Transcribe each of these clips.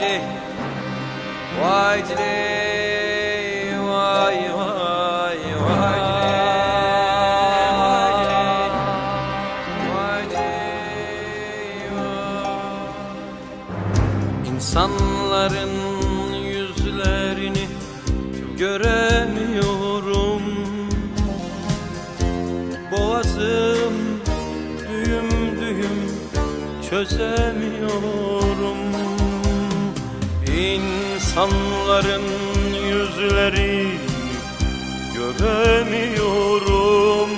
vay vay dili Vay dili vay. İnsanların yüzlerini göremiyorum. Boğazım düğüm düğüm çözemiyorum İnsanların yüzlerini göremiyorum.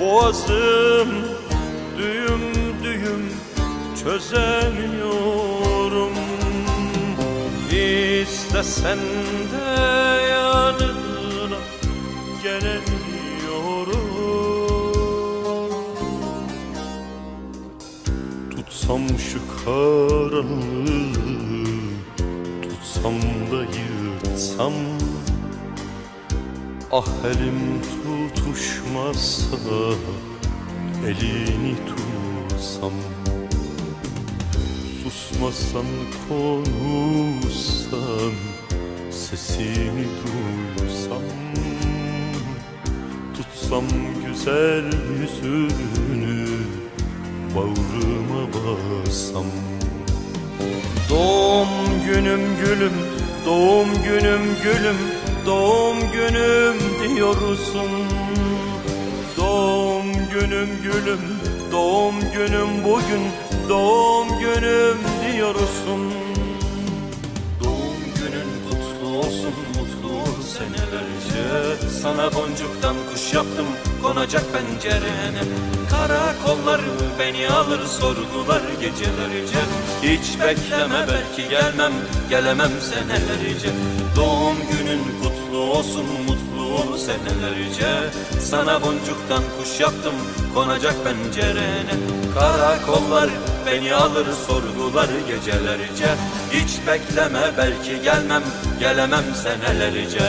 Boğazım düğüm düğüm çözemiyorum. İstesen de yanına Tutsam şu karanlığı Tutsam da yırtsam. Ah elim tutuşmazsa Elini tutsam. Susmasan konuşsan Sesini duysam. Tutsam güzel yüzünü Bağrıma bassam Doğum günüm gülüm Doğum günüm gülüm Doğum günüm diyorsun. Doğum günüm gülüm Doğum günüm bugün Doğum günüm diyorsun Sana boncuktan kuş yaptım konacak pencerene. Karakollar beni alır sorgular gecelerce. Hiç bekleme belki gelmem gelemem senelerce. Doğum günün kutlu olsun mutlu senelerce. Sana boncuktan kuş yaptım konacak pencerene. Karakollar beni alır sorgular gecelerce. Hiç bekleme belki gelmem gelemem senelerce